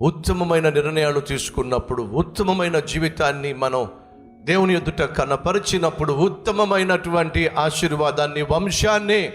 ఉత్తమమైన నిర్ణయాలు తీసుకున్నప్పుడు ఉత్తమమైన జీవితాన్ని మనం దేవుని ఎదుట కనపరిచినప్పుడు ఉత్తమమైనటువంటి ఆశీర్వాదాన్ని వంశాన్ని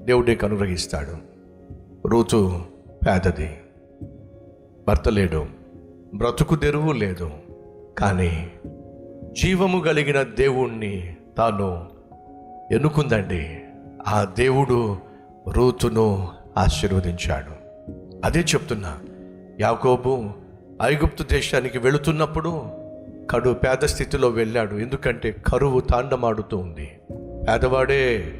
దేవుడే అనుగ్రహిస్తాడు రుతు పేదది. భర్త లేడు. బ్రతుకు తెరువు లేదు. కానీ జీవము కలిగిన దేవుణ్ణి తాను ఎన్నుకుందండి. ఆ దేవుడు రూతును ఆశీర్వదించాడు. అదే చెప్తున్నా. యాకోబు ఐగుప్తు దేశానికి వెళుతున్నప్పుడు కడు పేద స్థితిలో వెళ్ళాడు. ఎందుకంటే కరువు తాండమాడుతూ ఉంది పేదవాడే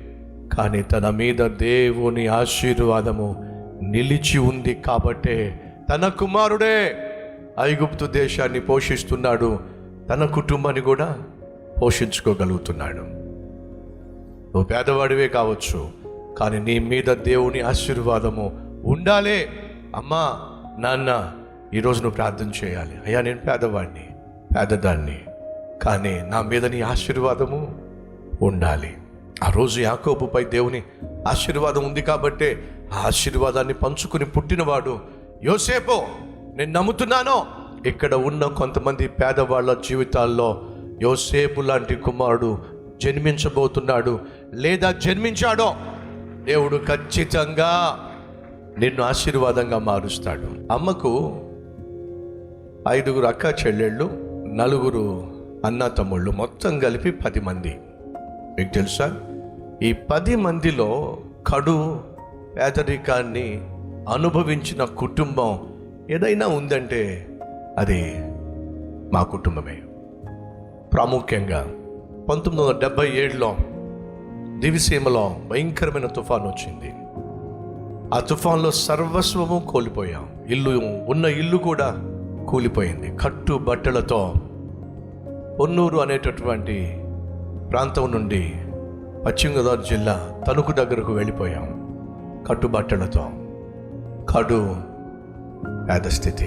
కానీ తన మీద దేవుని ఆశీర్వాదము నిలిచి ఉంది కాబట్టే తన కుమారుడే ఐగుప్తు దేశాన్ని పోషిస్తున్నాడు. తన కుటుంబాన్ని కూడా పోషించుకోగలుగుతున్నాడు. నువ్వు పేదవాడివే కావచ్చు కానీ నీ మీద దేవుని ఆశీర్వాదము ఉండాలే. అమ్మా నాన్న ఈరోజు నువ్వు ప్రార్థన చేయాలి. అయ్యా నేను పేదవాడిని పేదదాన్ని. కానీ నా మీద నీ ఆశీర్వాదము ఉండాలి. ఆ రోజు యాకోబుపై దేవుని ఆశీర్వాదం ఉంది కాబట్టే ఆ ఆశీర్వాదాన్ని పంచుకుని పుట్టినవాడు యోసేపు. నేను నమ్ముతున్నాను ఇక్కడ ఉన్న కొంతమంది పేదవాళ్ళ జీవితాల్లో యోసేపు లాంటి కుమారుడు జన్మించబోతున్నాడు లేదా జన్మించాడో దేవుడు ఖచ్చితంగా నిన్ను ఆశీర్వాదంగా మారుస్తాడు. అమ్మకు ఐదుగురు అక్క చెల్లెళ్ళు నలుగురు అన్న తమ్ముళ్ళు మొత్తం కలిపి పది మంది. మీకు తెలుసా? ఈ పది మందిలో కడు పేదరికాన్ని అనుభవించిన కుటుంబం ఏదైనా ఉందంటే అది మా కుటుంబమే. ప్రాముఖ్యంగా పంతొమ్మిది వందల డెబ్భై ఏడులో దివిసీమలో భయంకరమైన తుఫాను వచ్చింది. ఆ తుఫాన్లో సర్వస్వము కోల్పోయాం. ఇల్లు ఉన్న ఇల్లు కూడా కూలిపోయింది. కట్టు బట్టలతో పొన్నూరు అనేటటువంటి ప్రాంతం నుండి పశ్చిమ గోదావరి జిల్లా తణుకు దగ్గరకు వెళ్ళిపోయాం. కట్టుబట్టలతో కడు యాదస్థితి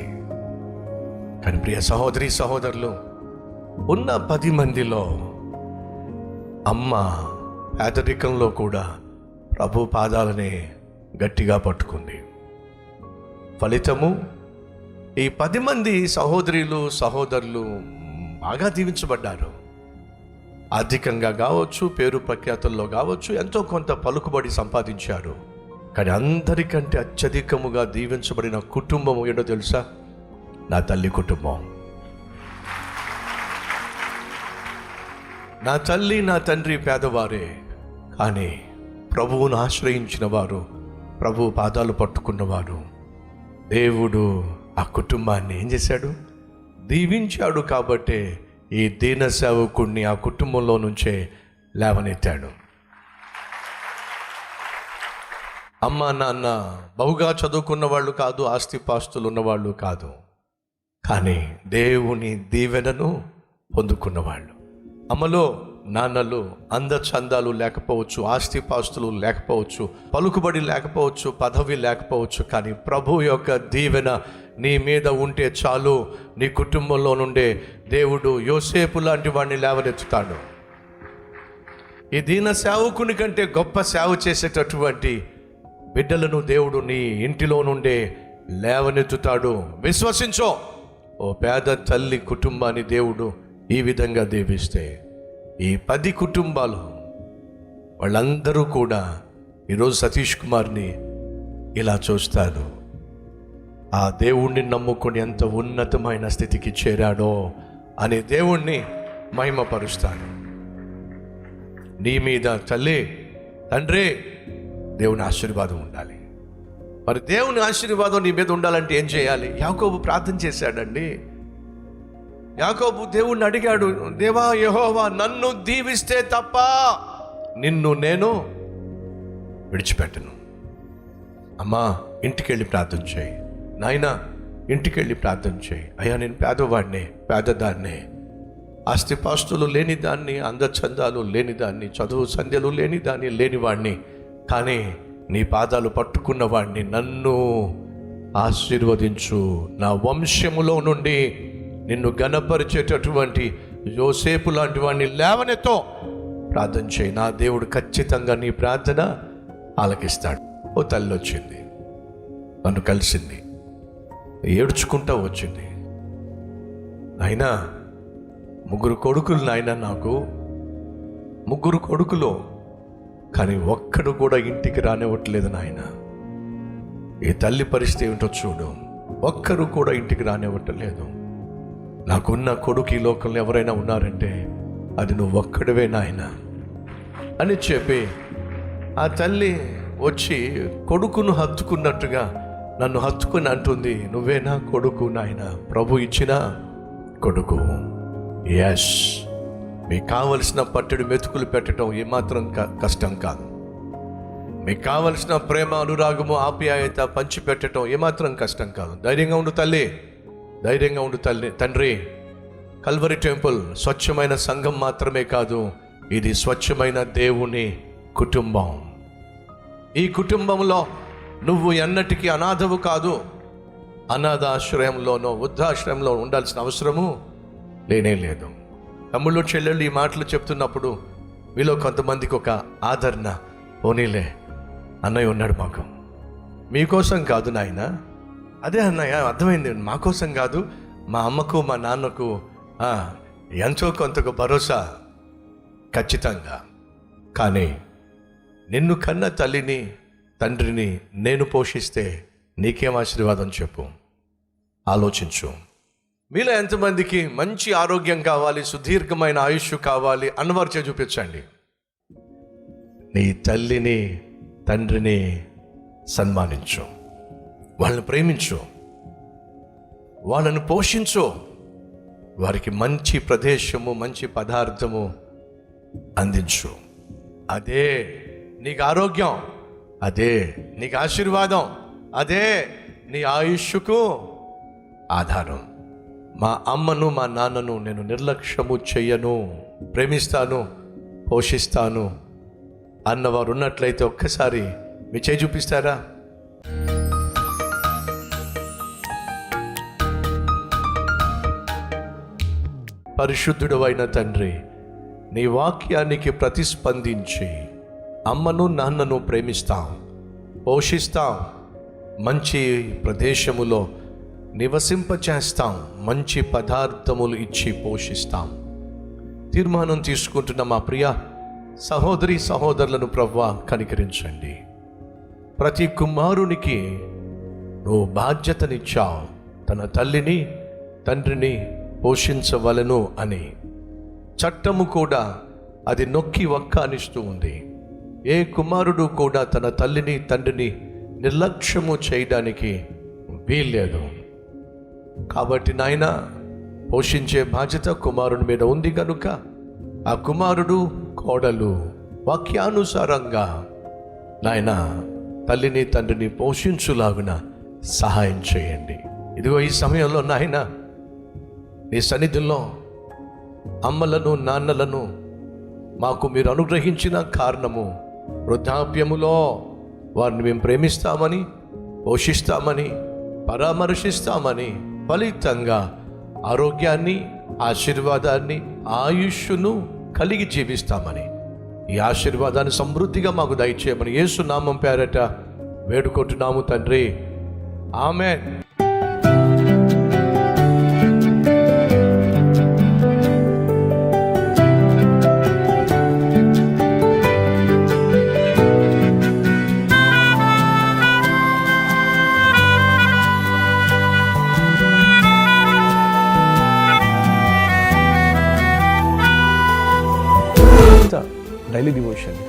కానీ ప్రియ సహోదరి సహోదరులు ఉన్న పది మందిలో అమ్మ పేదరికంలో కూడా ప్రభు పాదాలనే గట్టిగా పట్టుకుంది. ఫలితము ఈ పది మంది సహోదరులు సహోదరులు బాగా దీవించబడ్డారు. ఆర్థికంగా కావచ్చు పేరు ప్రఖ్యాతుల్లో కావచ్చు ఎంతో కొంత పలుకుబడి సంపాదించారు. కానీ అందరికంటే అత్యధికముగా దీవించబడిన కుటుంబం ఏంటో తెలుసా? నా తల్లి కుటుంబం. నా తల్లి నా తండ్రి పేదవారే కానీ ప్రభువును ఆశ్రయించిన వారు ప్రభు పాదాలు పట్టుకున్నవాడు. దేవుడు ఆ కుటుంబాన్ని ఏం చేశాడు? దీవించాడు కాబట్టే ఈ దీన సేవకుణ్ణి ఆ కుటుంబంలో నుంచే లేవనెత్తాడు. అమ్మ నాన్న బహుగా చదువుకున్న వాళ్ళు కాదు ఆస్తిపాస్తులు ఉన్నవాళ్ళు కాదు. కానీ దేవుని దీవెనను పొందుకున్నవాళ్ళు. అమ్మలో నాన్నలు అందచందాలు లేకపోవచ్చు ఆస్తిపాస్తులు లేకపోవచ్చు పలుకుబడి లేకపోవచ్చు పదవి లేకపోవచ్చు కానీ ప్రభు యొక్క దీవెన నీ మీద ఉంటే చాలు. నీ కుటుంబంలో నుండే దేవుడు యోసేపు లాంటి వాడిని లేవనెత్తుతాడు. ఈ దీన సేవకుని కంటే గొప్ప సేవ చేసేటటువంటి బిడ్డలను దేవుడు నీ ఇంటిలో నుండే లేవనెత్తుతాడు. విశ్వసించో. ఓ పేద తల్లి కుటుంబాన్ని దేవుడు ఈ విధంగా దీవిస్తే. ఈ పది కుటుంబాలు వాళ్ళందరూ కూడా ఈరోజు సతీష్ కుమార్ని ఇలా చూస్తారు ఆ దేవుణ్ణి నమ్ముకొని ఎంత ఉన్నతమైన స్థితికి చేరాడో అనే దేవుణ్ణి మహిమపరుస్తాను నీ మీద తల్లి తండ్రి దేవుని ఆశీర్వాదం ఉండాలి. మరి దేవుని ఆశీర్వాదం నీ మీద ఉండాలంటే ఏం చేయాలి? యాకోబు ప్రార్థన చేశాడండి. యాకోబు దేవుణ్ణి అడిగాడు దేవా యహోవా నన్ను దీవిస్తే తప్ప నిన్ను నేను విడిచిపెట్టను. అమ్మా ఇంటికెళ్ళి ప్రార్థన చేయి. నాయనా ఇంటికెళ్ళి ప్రార్థన చేయి. అయ్యా నేను పేదవాడిని పేదదాన్ని ఆస్తిపాస్తులు లేని దాన్ని అందచందాలు లేని దాన్ని చదువు సంధ్యలు లేని దాన్ని లేనివాడిని కానీ నీ పాదాలు పట్టుకున్నవాడిని నన్ను ఆశీర్వదించు. నా వంశములో నుండి నిన్ను గనపరిచేటటువంటి యోసేపు లాంటి వాడిని లేవనెత్తో ప్రార్థన చేయి. నా దేవుడు ఖచ్చితంగా నీ ప్రార్థన ఆలకిస్తాడు. ఓ తల్లి వచ్చింది. నన్ను కలిసింది. ఏడ్చుకుంటా వచ్చింది. నాయనా ముగ్గురు కొడుకులు నాయన నాకు. ముగ్గురు కొడుకులు కానీ ఒక్కడు కూడా ఇంటికి రానివ్వట్లేదు నాయన. ఈ తల్లి పరిస్థితి ఏమిటో చూడు. ఒక్కరు కూడా ఇంటికి రానివ్వట్లేదు. నాకున్న కొడుకు ఈ లోకంలో ఎవరైనా ఉన్నారంటే అది నువ్వు ఒక్కడివే నాయన అని చెప్పి ఆ తల్లి వచ్చి కొడుకును హత్తుకున్నట్టుగా నన్ను హత్తుకుని అంటుంది నువ్వే నా కొడుకు నాయన? ప్రభు ఇచ్చిన కొడుకు. ఎస్ మీకు కావలసిన పట్టెడు మెతుకులు పెట్టడం ఏమాత్రం క- కష్టం కాదు. మీకు కావలసిన ప్రేమ అనురాగము ఆప్యాయత పంచిపెట్టడం ఏమాత్రం కష్టం కాదు. ధైర్యంగా ఉండు తల్లి. ధైర్యంగా ఉండు తల్లి తండ్రి. కల్వరి టెంపుల్ స్వచ్ఛమైన సంఘం మాత్రమే కాదు ఇది స్వచ్ఛమైన దేవుని కుటుంబం. ఈ కుటుంబంలో నువ్వు ఎన్నటికీ అనాథవు కాదు. అనాథాశ్రయంలోనో వృద్ధాశ్రయంలో ఉండాల్సిన అవసరము లేనే లేదు. తమ్ముళ్ళు చెల్లెళ్ళు ఈ మాటలు చెప్తున్నప్పుడు మీలో కొంతమందికి ఒక ఆదరణ. పోనీలే అన్నయ్య ఉన్నాడు మాకు. మీకోసం కాదు నాయనా అదే అన్నయ్య అర్థమైంది. మా కోసం కాదు మా అమ్మకు మా నాన్నకు ఎంతో కొంతకు భరోసా. ఖచ్చితంగా. కానీ నిన్ను కన్న తల్లిని తండ్రిని నేను పోషిస్తే నీకేం ఆశీర్వాదం చెప్పు? ఆలోచించు. మీలో ఎంతమందికి మంచి ఆరోగ్యం కావాలి సుదీర్ఘమైన ఆయుష్ కావాలి అన్నవారు చూపించండి. నీ తల్లిని తండ్రిని సన్మానించు. వాళ్ళని ప్రేమించు. వాళ్ళని పోషించు. వారికి మంచి ప్రదేశము మంచి పదార్థము అందించు. అదే నీకు ఆరోగ్యం. అదే నీకు ఆశీర్వాదం. అదే నీ ఆయుష్కు ఆధారం. మా అమ్మను మా నాన్నను నేను నిర్లక్ష్యము చెయ్యను ప్రేమిస్తాను పోషిస్తాను అన్నవారు ఉన్నట్లయితే ఒక్కసారి మీ చేయి చూపిస్తారా? పరిశుద్ధుడు అయిన తండ్రి నీ వాక్యానికి ప్రతిస్పందించి అమ్మను నాన్నను ప్రేమిస్తాం పోషిస్తాం మంచి ప్రదేశములో నివసింపచేస్తాం మంచి పదార్థములు ఇచ్చి పోషిస్తాం. తీర్మానం తీసుకుంటున్న మా ప్రియ సహోదరి సహోదరులను ప్రవ్వా కనికరించండి. ప్రతి కుమారునికి నువ్వు బాధ్యతనిచ్చావు. తన తల్లిని తండ్రిని పోషించవలను అని. చట్టము కూడా అది నొక్కి వక్కానిస్తూ ఉంది. ఏ కుమారుడు కూడా తన తల్లిని తండ్రిని నిర్లక్ష్యము చేయడానికి వీల్లేదు. కాబట్టి నాయన పోషించే బాధ్యత కుమారుని మీద ఉంది కనుక ఆ కుమారుడు కోడలు వాక్యానుసారంగా నాయన తల్లిని తండ్రిని పోషించులాగున సహాయం చేయండి. ఇదిగో ఈ సమయంలో నాయన నీ సన్నిధిలో అమ్మలను నాన్నలను మాకు మీరు అనుగ్రహించిన కారణము. వృద్ధాప్యములో వారిని మేము ప్రేమిస్తామని పోషిస్తామని పరామర్శిస్తామని ఫలితంగా ఆరోగ్యాన్ని ఆశీర్వాదాన్ని ఆయుష్ను కలిగి జీవిస్తామని. ఈ ఆశీర్వాదాన్ని సమృద్ధిగా మాకు దయచేయమని యేసు పేరట వేడుకుంటున్నాము తండ్రి. ఆమె